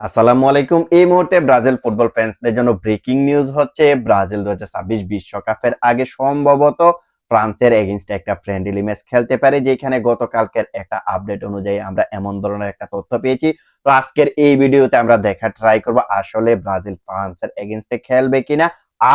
আসসালামু আলাইকুম। এই মুহূর্তে ব্রাজিল ফুটবল ফ্যান্সদের জন্য ব্রেকিং নিউজ হচ্ছে, ব্রাজিল দু বিশ্বকাপের আগে সম্ভবত ফ্রান্সের এগেনস্টে একটা ফ্রেন্ডলি ম্যাচ খেলতে পারে, যেখানে গতকালকের একটা আপডেট অনুযায়ী আমরা এমন ধরনের একটা তথ্য পেয়েছি। তো আজকের এই ভিডিওতে আমরা দেখা ট্রাই করব, আসলে ব্রাজিল ফ্রান্সের এগেনস্টে খেলবে কিনা?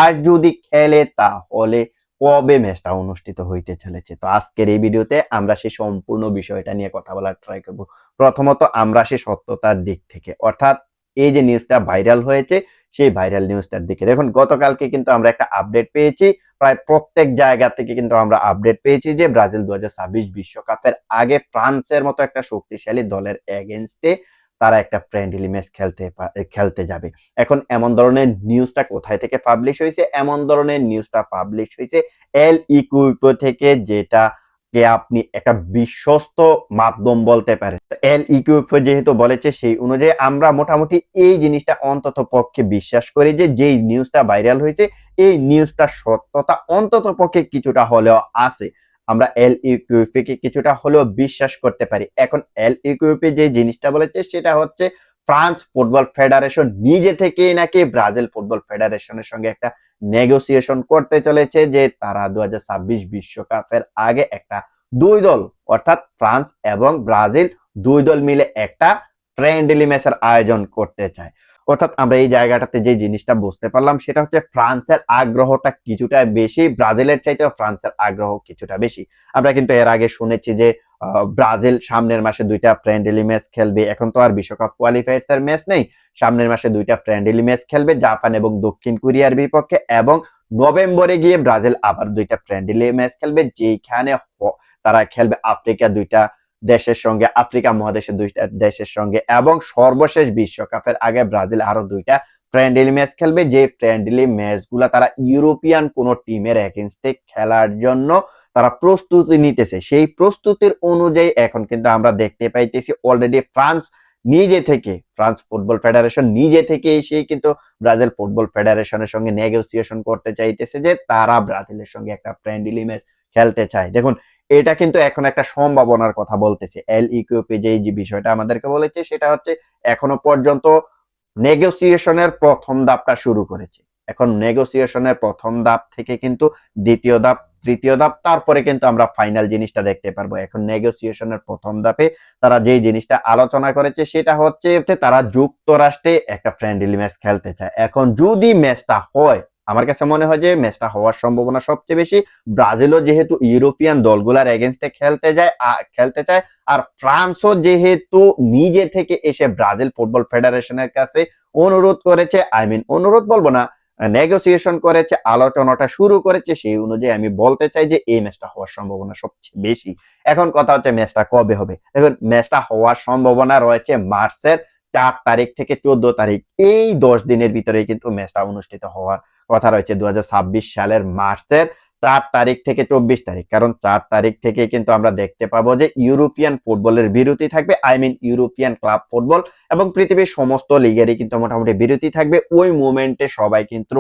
আর যদি খেলে তাহলে কবে ম্যাচটা অনুষ্ঠিত হইতে চলেছে? তো আজকের এই ভিডিওতে আমরা সেই সম্পূর্ণ বিষয়টা নিয়ে কথা বলার ট্রাই করব। প্রথমত আমরা সেই সত্যতার দিক থেকে, অর্থাৎ এই যে নিউজটা ভাইরাল হয়েছে, সেই ভাইরাল নিউজটার দিকে। দেখুন, গতকালকে কিন্তু আমরা একটা আপডেট পেয়েছি। প্রায় প্রত্যেক জায়গা থেকে কিন্তু আমরা আপডেট পেয়েছি যে ব্রাজিল দু বিশ্বকাপের আগে ফ্রান্সের মতো একটা শক্তিশালী দলের এগেনস্টে তারা একটা ফ্রেন্ডলি ম্যাচ খেলতে খেলতে যাবে। এখন এমন ধরনের নিউজটা কোথায় থেকে পাবলিশ হয়েছে? এমন ধরনের নিউজটা পাবলিশ হয়েছে এল ইকুইপো থেকে যেটা কে আপনি একটা বিশ্বস্ত মাধ্যম বলতে পারেন। এল ইকুইপো যেহেতু বলেছে, সেই অনুযায়ী আমরা মোটামুটি এই জিনিসটা অন্তত পক্ষে বিশ্বাস করি যে, যেই নিউজটা ভাইরাল হয়েছে, এই নিউজটা সত্যতা অন্তত পক্ষে কিছুটা হলেও আছে। আমরা এল ইকুইপি কে কিছুটা হলেও বিশ্বাস করতে পারি। এখন এল ইকুইপি যে জিনিসটা বলেছে সেটা হচ্ছে ফ্রান্স ফুটবল ফেডারেশন নিজে থেকেই নাকি ব্রাজিল ফুটবল ফেডারেশনের সঙ্গে একটা নেগোসিয়েশন করতে চলেছে যে তারা দু বিশ্বকাপের আগে একটা দুই দল, অর্থাৎ ফ্রান্স এবং ব্রাজিল, দুই দল মিলে একটা ফ্রেন্ডলি ম্যাচের আয়োজন করতে চায়। অর্থাৎ আমরা এই জায়গাটাতে যে জিনিসটা বুঝতে পারলাম, সেটা হচ্ছে ফ্রান্সের আগ্রহটা কিছুটা বেশি, ব্রাজিলের চাইতেও ফ্রান্সের আগ্রহ কিছুটা বেশি। আমরা কিন্তু এর আগে শুনেছি যে ব্রাজিল সামনের মাসে দুইটা ফ্রেন্ডলি ম্যাচ খেলবে। এখন তো আর বিশ্বকাপ কোয়ালিফায়ার্স ম্যাচ নেই। সামনের মাসে দুইটা ফ্রেন্ডলি ম্যাচ খেলবে জাপান এবং দক্ষিণ কোরিয়ার বিপক্ষে এবং নভেম্বরে গিয়ে ব্রাজিল আবার দুইটা ফ্রেন্ডলি ম্যাচ খেলবে। যেখানে তারা খেলবে আফ্রিকা দুইটা দেশের সঙ্গে আফ্রিকা মহাদেশের দুইটা দেশের সঙ্গে এবং সর্বশেষ বিশ্বকাপের আগে ব্রাজিল আরও দুইটা ফ্রেন্ডলি ম্যাচ খেলবে। যে ফ্রেন্ডলি ম্যাচগুলা তারা ইউরোপিয়ান কোন টিমের এগেনস্টে খেলার জন্য তারা প্রস্তুতি নিতেছে। সেই প্রস্তুতির অনুযায়ী এখন কিন্তু আমরা দেখতে পাইতেছি অলরেডি ফ্রান্স নিজে থেকে, ফ্রান্স ফুটবল ফেডারেশন নিজে থেকে এসে কিন্তু ব্রাজিল ফুটবল ফেডারেশনের সঙ্গে নেগোসিয়েশন করতে চাইতেছে যে তারা ব্রাজিলের সঙ্গে একটা ফ্রেন্ডলি ম্যাচ খেলতে চায়। দেখুন এটা কিন্তু এখন একটা সম্ভাবনার কথা বলতেছে। এল ইকিউপি যে যে বিষয়টা আমাদেরকে বলেছে, সেটা হচ্ছে এখনও পর্যন্ত নেগোসিয়েশনের প্রথম ধাপটা শুরু করেছে। এখন নেগোসিয়েশনের প্রথম ধাপ থেকে কিন্তু দ্বিতীয় ধাপ, তৃতীয় ধাপ, তারপরে কিন্তু আমরা ফাইনাল জিনিসটা দেখতে পারব। এখন নেগোসিয়েশনের প্রথম ধাপে তারা যেই জিনিসটা আলোচনা করেছে, সেটা হচ্ছে যে তারা যুক্তরাষ্ট্রে একটা ফ্রেন্ডলি ম্যাচ খেলতে চায়। এখন যদি ম্যাচটা হয় আমার কাছে মনে হয় যে ম্যাচটা হওয়ার সম্ভাবনা সবচেয়ে বেশি। ব্রাজিলও যেহেতু ইউরোপিয়ান দলগুলার এগেনস্টে খেলতে যায় খেলতে চায়, আর ফ্রান্সও যেহেতু নিজে থেকে এসে ব্রাজিল ফুটবল ফেডারেশনের কাছে অনুরোধ করেছে আই মিন অনুরোধ বলব না নেগোসিয়েশন করেছে, আলোচনাটা শুরু করেছে, সেই অনুযায়ী আমি বলতে চাই যে এই ম্যাচটা হওয়ার সম্ভাবনা সবচেয়ে বেশি। এখন কথা হচ্ছে ম্যাচটা কবে হবে? দেখুন, ম্যাচটা হওয়ার সম্ভাবনা রয়েছে মার্চের চার তারিখ থেকে চোদ্দ তারিখ, এই দশ দিনের ভিতরে কিন্তু ম্যাচটা অনুষ্ঠিত হওয়ার কথা রয়েছে দুহাজার ছাব্বিশ সালের মার্চের চার তারিখ থেকে চব্বিশ তারিখ। কারণ চার তারিখ থেকে কিন্তু আমরা দেখতে পাবো যে ইউরোপিয়ান ফুটবলের বিরতি থাকবে I mean European club football এবং পৃথিবীর সমস্ত লিগেরই কিন্তু মোটামুটি বিরতি থাকবে। ওই মুভমেন্টে সবাই কিন্তু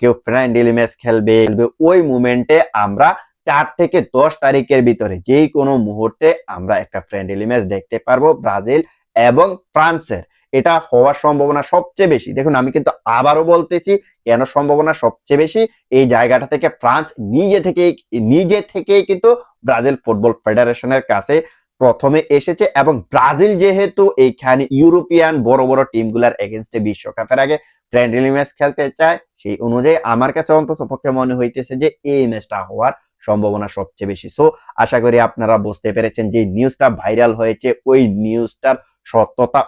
কেউ ফ্রেন্ডলি ম্যাচ খেলবে খেলবে। ওই মুভমেন্টে আমরা চার থেকে দশ তারিখের ভিতরে যেই কোনো মুহূর্তে আমরা একটা ফ্রেন্ডলি ম্যাচ দেখতে পারব। ব্রাজিল এবং ফ্রান্সের। এটা হওয়ার সম্ভাবনা সবচেয়ে বেশি। দেখুন, আমি কিন্তু আবারও বলতেছি, কেন সম্ভাবনা সবচেয়ে বেশি? এই জায়গাটা থেকে ফ্রান্স নিজে থেকেই নিজে থেকেই কিন্তু ব্রাজিল ফুটবল ফেডারেশনের কাছে প্রথমে এসেছে এবং ব্রাজিল যেহেতু এইখানে ইউরোপিয়ান বড় বড় টিমগুলার এগেনস্টে বিশ্বকাপের আগে ফ্রেন্ডলি ম্যাচ খেলতে চায়, সেই অনুযায়ী আমার কাছে অন্তত পক্ষে মনে হইতেছে যে এই ম্যাচটা হওয়ার সম্ভাবনা সবচেয়ে বেশি। সো আশা করি আপনারা বুঝতে পেরেছেন যে নিউজটা ভাইরাল হয়েছে, ওই নিউজটার সত্যতা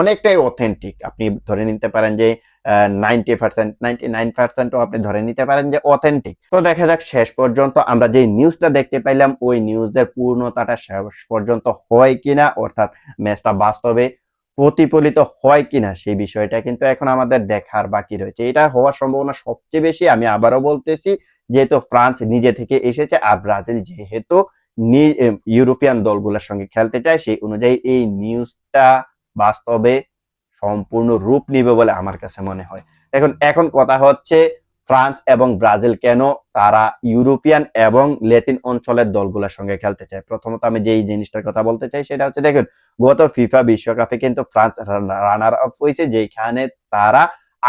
অনেকটাই অথেন্টিক আপনি ধরে নিতে পারেন যে নাইনটি পার্সেন্ট নাইনটি নাইন পার্সেন্টও আপনি ধরে নিতে পারেন যে অথেন্টিক তো দেখা যাক শেষ পর্যন্ত আমরা যে নিউজটা দেখতে পাইলাম, ওই নিউজের পূর্ণতাটা শেষ পর্যন্ত হয় কিনা, অর্থাৎ ম্যাচটা বাস্তবে প্রতিফলিত হয় কিনা, সেই বিষয়টা কিন্তু এখন আমাদের দেখার বাকি রয়েছে। এটা হওয়ার সম্ভাবনা সবচেয়ে বেশি, আমি আবারও বলতেছি যেহেতু ফ্রান্স নিজে থেকে এসেছে আর ব্রাজিল যেহেতু ইউরোপিয়ান দলগুলোর সঙ্গে খেলতে চায়, সেই অনুযায়ী এই নিউজটা বাস্তবে সম্পূর্ণ রূপ নিবে বলে আমার কাছে মনে হয়। এখন এখন কথা হচ্ছে ফ্রান্স এবং ব্রাজিল কেন তারা ইউরোপিয়ান এবং লেতিন অঞ্চলের দলগুলোর সঙ্গে খেলতে চায়? প্রথমত আমি যেই জিনিসটার কথা বলতে চাই সেটা হচ্ছে, দেখুন, গত ফিফা বিশ্বকাপে কিন্তু ফ্রান্স রানার আপ হয়েছে যেখানে তারা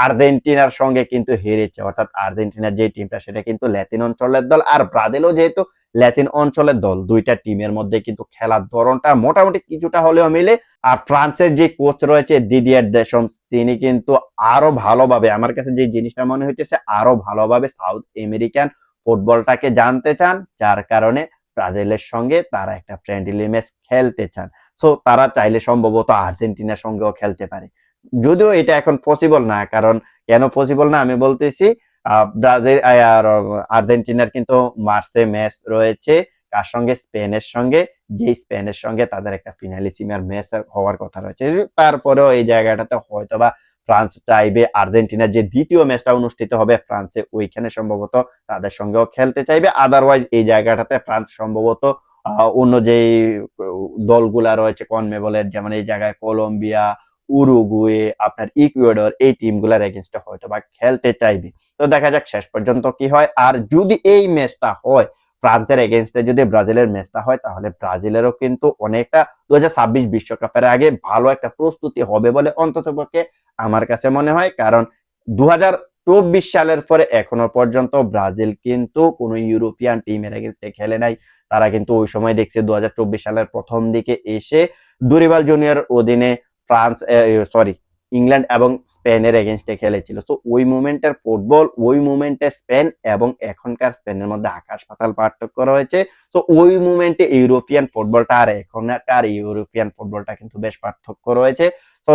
আর্জেন্টিনার সঙ্গে কিন্তু হেরেছে। অর্থাৎ আর্জেন্টিনার যে টিমটা সেটা কিন্তু ল্যাতিন অঞ্চলের দল আর ব্রাজিলও যেহেতু ল্যাতিন অঞ্চলের দল। দুইটা টিমের মধ্যে কিন্তু খেলার ধরনটা মোটামুটি কিছুটা হলেও মিলে। আর ফ্রান্সের যে কোচ রয়েছে দিদিয়ার দেশম তিনি কিন্তু আরও ভালোভাবে, আমার কাছে যে জিনিসটা মনে হইতেছে আরও ভালোভাবে সাউথ আমেরিকান ফুটবলটাকে জানতে চান। যার কারণে ব্রাজিলের সঙ্গে তারা একটা ফ্রেন্ডলি ম্যাচ খেলতে চান। সো তারা চাইলে সম্ভবত আর্জেন্টিনার সঙ্গেও খেলতে পারে। যদিও এটা এখন পসিবল না, কারণ কেন পসিবল না আমি বলতেছি ব্রাজিল আর, আর্জেন্টিনার কিন্তু মার্চে ম্যাচ রয়েছে, কার সঙ্গে? স্পেনের সঙ্গে যে স্পেনের সঙ্গে তাদের একটা ফিনালিসিমার ম্যাচ হওয়ার কথা রয়েছে। তারপরেও এই জায়গাটাতে হয়তোবা ফ্রান্স চাইবে, আর্জেন্টিনার যে দ্বিতীয় ম্যাচটা অনুষ্ঠিত হবে ফ্রান্সে, ওইখানে সম্ভবত তাদের সঙ্গেও খেলতে চাইবে। আদারওয়াইজ এই জায়গাটাতে ফ্রান্স সম্ভবত অন্য যেই দলগুলা রয়েছে, কনমেবলের, যেমন এই জায়গায় কলম্বিয়া উরুগুয়ে, আপনার ইকুয়েডর এই টিমগুলার এগেনস্টে হয়তো বা খেলতে চাইবে। তো দেখা যাক শেষ পর্যন্ত কি হয়। আর যদি এই ম্যাচটা হয়, ফ্রান্সের এগেনস্টে যদি ব্রাজিলের ম্যাচটা হয়, তাহলে ব্রাজিলেরও কিন্তু অনেকটা দু বিশ্বকাপের আগে ভালো একটা প্রস্তুতি হবে বলে অন্ততপক্ষে আমার কাছে মনে হয়। কারণ দু চব্বিশ সালের পরে এখনও পর্যন্ত ব্রাজিল কিন্তু কোনো ইউরোপিয়ান টিমের এগেনস্টে খেলে নাই। তারা কিন্তু ওই সময় দেখছে দু হাজার চব্বিশ সালের প্রথম দিকে এসে দুরিবাল জুনিয়র অধীনে ফ্রান্স সরি ইংল্যান্ড এবং স্পেনের এগেনস্টে খেলেছিল। তো ওই মুমেন্টের ফুটবল ওই মুমেন্টে স্পেন এবং এখনকার স্পেনের মধ্যে আকাশ পাতাল পার্থক্য রয়েছে। তো ওই মুমেন্টে ইউরোপিয়ান ফুটবলটা আর এখনকার ইউরোপিয়ান ফুটবলটা কিন্তু বেশ পার্থক্য রয়েছে। তো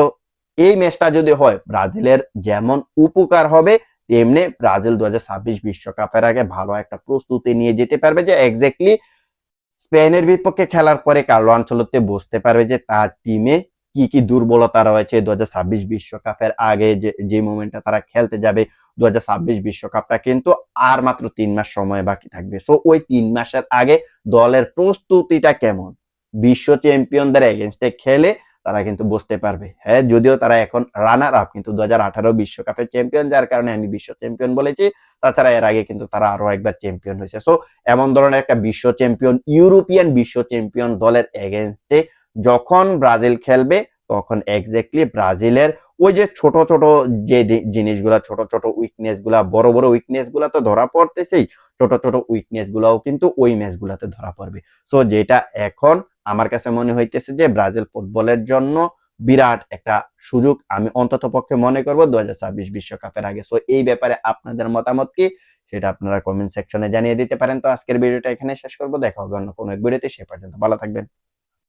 এই ম্যাচটা যদি হয়, ব্রাজিলের যেমন উপকার হবে, তেমনি ব্রাজিল দু বিশ্বকাপের আগে ভালো একটা প্রস্তুতি নিয়ে যেতে পারবে যে এক্স্যাক্টলি স্পেনের বিপক্ষে খেলার পরে কার্লো আনচলতে বুঝতে পারবে যে তার টিমে কি কি দুর্বলতা রয়েছে দু বিশ্বকাপের আগে যে যে মোমেন্টটা তারা খেলতে যাবে দু বিশ্বকাপটা কিন্তু আর মাত্র তিন মাস সময় বাকি থাকবে। সো ওই তিন মাসের আগে দলের প্রস্তুতিটা কেমন? বিশ্ব চ্যাম্পিয়নদের এগেনস্টে খেলে তারা কিন্তু বুঝতে পারবে। হ্যাঁ যদিও তারা এখন রানার আপ কিন্তু দু বিশ্বকাপের চ্যাম্পিয়ন যার কারণে আমি বিশ্ব চ্যাম্পিয়ন বলেছি, তাছাড়া এর আগে কিন্তু তারা আরও একবার চ্যাম্পিয়ন হয়েছে। সো এমন ধরনের একটা বিশ্ব চ্যাম্পিয়ন ইউরোপিয়ান বিশ্ব চ্যাম্পিয়ন দলের এগেনস্টে যখন ব্রাজিল খেলবে, তখন এক্স্যাক্টলি ব্রাজিলের ওই যে ছোট ছোট যে জিনিসগুলা, ছোট ছোট উইকনেসগুলা, বড় বড় উইকনেসগুলা তো ধরা পড়তেছেই, ছোট ছোট উইকনেস গুলাও কিন্তু ওই ম্যাচ গুলাতে ধরা পড়বে। সো যেটা এখন আমার কাছে মনে হইতেছে যে ব্রাজিল ফুটবলের জন্য বিরাট একটা সুযোগ আমি অন্তত পক্ষে মনে করব দু বিশ্বকাপের আগে। সো এই ব্যাপারে আপনাদের মতামত কি? সেটা আপনারা কমেন্ট সেকশনে জানিয়ে দিতে পারেন। তো, আজকের ভিডিওটা এখানে শেষ করব। দেখা হবে অন্য কোনো এক ভিডিওতে সে পর্যন্ত ভালো থাকবেন।